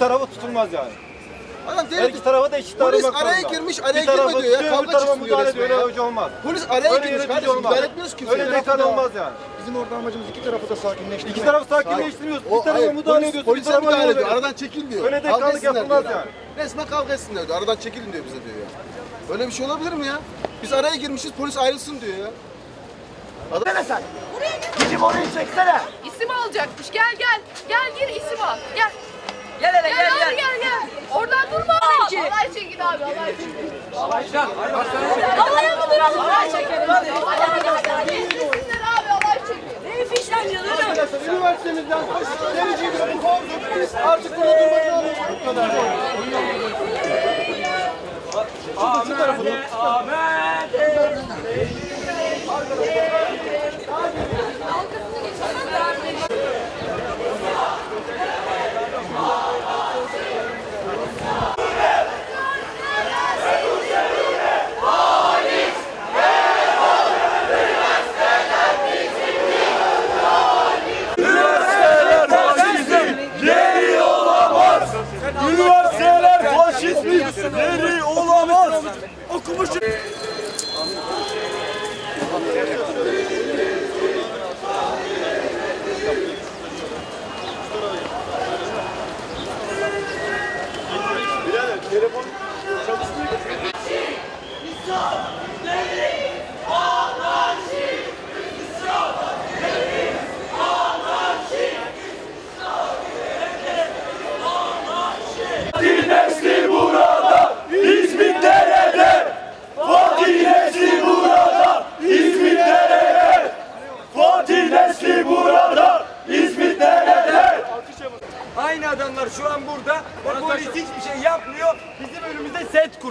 tarafa tutulmaz yani. Adam Her devlet iki tarafa da eşit Polis davranmak araya zorunda. girmiş, araya bir tarafa girme diyor ya. tutuyor, Kavga tarafa çıkmıyor müdahale ediyor. resmen Öyle ya. hoca olmaz. Polis araya Öyle girmiş yönetici kardeşim. olmaz. Müdahale etmiyoruz kimseye. Öyle dekan olmaz yani. Bizim orada amacımız iki tarafı da sakinleştirmek. İki tarafı sakinleştiriyoruz. Bir tarafa hayır, müdahale polis, ediyorsun. Bir polise tarafa müdahale ediyor. Aradan çekil diyor. Öyle Kavga dekanlık etsinler yapılmaz diyor. yani. Resmen kavga etsinler diyor. Aradan çekilin diyor bize diyor ya. Öyle bir şey olabilir mi ya? Biz araya girmişiz polis ayrılsın diyor ya. İsim alacakmış. Gel gel. Gel gir isim al. Gel hele Gel gel gel gel. gel gel. Oradan durma. Alay çekin abi alay çekin. Alaya mı duralım? Alay çekelim hadi. Gitsinler abi alay çekin. Neyi fişlendiriyorsun? Arkadaşlar üniversitemizden geleceği bir kovduk. Artık burada durmak zorundayız. Bu kadar. Üniversiteler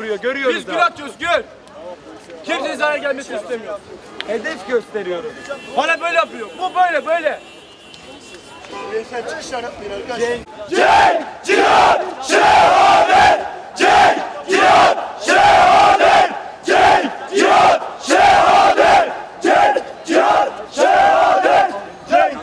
set kuruyor, görüyoruz. Biz gül atıyoruz, gül. Kimsenin zarar gelmesini istemiyoruz. Hedef gösteriyoruz. Bana böyle yapıyor. Bu böyle, böyle. Cenk, cihat, şehadet! Cenk, cihat, şehadet! Cenk, cihat, şehadet! Cenk, cihat, şehadet! Cenk,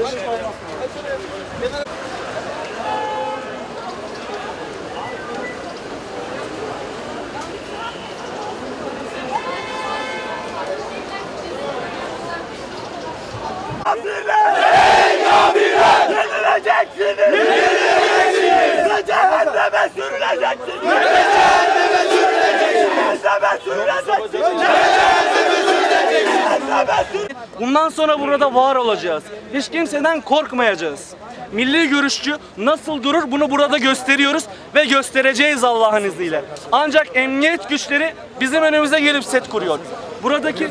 Yenileceksiniz! Yenileceksiniz! Ve cehenneme sürüleceksiniz! Ve cehenneme sürüleceksiniz! Cehenneme sürüleceksiniz! Bundan sonra burada var olacağız. Hiç kimseden korkmayacağız. Milli görüşçü nasıl durur bunu burada gösteriyoruz ve göstereceğiz Allah'ın izniyle. Ancak emniyet güçleri bizim önümüze gelip set kuruyor. Buradaki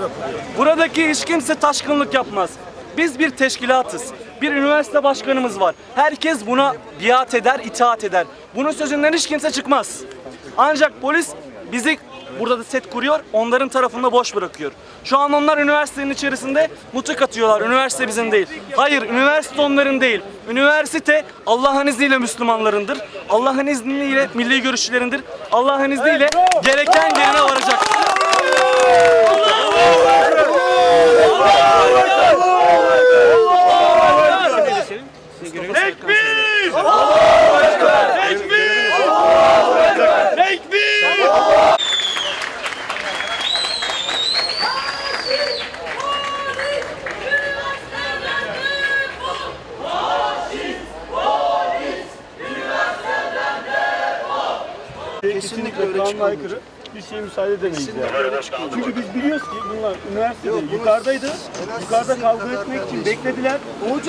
buradaki hiç kimse taşkınlık yapmaz. Biz bir teşkilatız. Bir üniversite başkanımız var. Herkes buna biat eder, itaat eder. Bunun sözünden hiç kimse çıkmaz. Ancak polis bizi burada da set kuruyor, onların tarafında boş bırakıyor. Şu an onlar üniversitenin içerisinde mutlak atıyorlar. Üniversite bizim değil. Hayır, üniversite onların değil. Üniversite Allah'ın izniyle Müslümanlarındır. Allah'ın izniyle milli görüşçülerindir. Allah'ın izniyle gereken yerine varacak. Tekbir! Çıkmıyor. aykırı bir şeye müsaade edemeyiz yani. Çünkü biz biliyoruz ki bunlar üniversitede yukarıdaydı. Yukarıda kavga etmek için beklediler.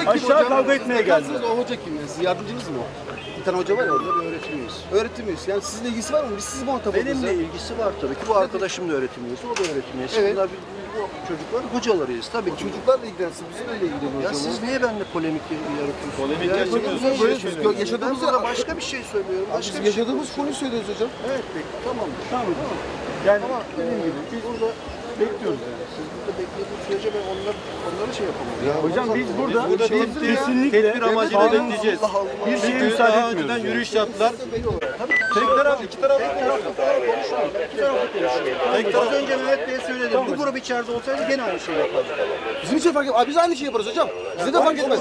Aşağı kavga etmeye. Dekansınız, O hoca kim? Yardımcınız mı o? Bir tane hoca var ya orada bir öğretim üyesi. Öğretim üyesi. Yani sizinle ilgisi var mı? Biz siz muhatap oldunuz Benimle ilgisi var tabii ki. Bu arkadaşım da öğretim üyesi, o da öğretim üyesi. Evet. Bunlar bir bu çocukların hocalarıyız tabii ki. Çocuklarla ilgilensin, bizimle ilgileniyor Ya hocam. siz niye benimle polemik yaratıyorsunuz? Polemik yapmıyoruz. Böyle Böyle yaşadığımız- Ben burada başka bir şey söylüyorum. Başka Biz bir şey. yaşadığımız konuyu söylüyoruz hocam. Evet peki tamam. Tamam. Yani dediğim gibi biz Burada bekliyoruz yani. siz burada beklediğiniz sürece ben onlar, onları şey yapamam. Ya Hocam biz burada, Burada şey- değildir ya. kesinlikle Tedbir amacıyla bekleyeceğiz. Allah Allah. Bir şeye müsaade etmiyoruz. önceden yürüyüş yaptılar. Tabii Tek taraf, iki taraf. tek taraflı falan konuşmuyorum. İki taraflı konuşuyorum. Tek Az taraf. önce Mehmet Bey'e söyledim. Bu grup içeride olsaydı gene aynı şeyi yapardı. Bizim için fark etmez. Biz aynı şeyi yaparız hocam. Bize de fark etmez.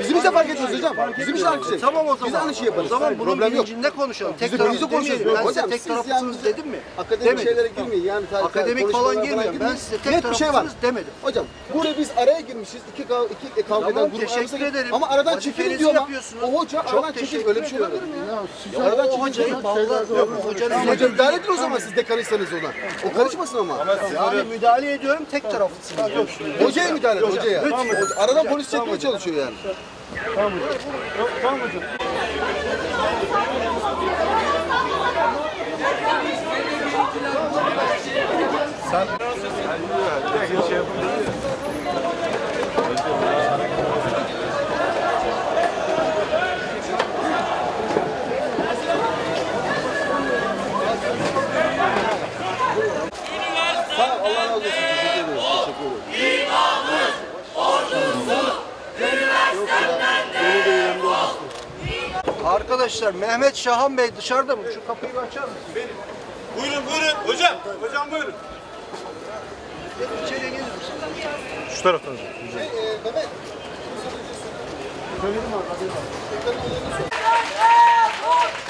Bizim için fark etmez hocam. Bizim için aynı şey. Tamam o zaman. Biz aynı şeyi yaparız. O zaman bunun bilincinde konuşalım. Tek taraflı konuşuyoruz. Ben size tek taraflısınız dedim mi? Akademik şeylere girmeyin. Yani Akademik falan girmiyorum. Ben size tek şey taraflısınız demedim. Hocam buraya biz araya girmişiz. İki, kav iki kavga eden Tamam, grup teşekkür arasında- ederim. Ama aradan çekilin diyor ama o hoca aradan çekil. Öyle bir şey olabilir mi ya? Aradan çekil. Bağlar. O hocanın Hocam müdahale edin o zaman siz dekanıysanız ona. O karışmasın ama. Yani müdahale ediyorum tek taraflısınız. Hocaya müdahale et hocaya. Hoca- Aradan polis çekmeye çalışıyor yani. Arkadaşlar Mehmet Şahan Bey dışarıda mı? Şu kapıyı bir açar mısın? Buyurun buyurun. Hocam. Hocam buyurun. İçeriye gelir misin? Şu taraftan. Mehmet. Hey!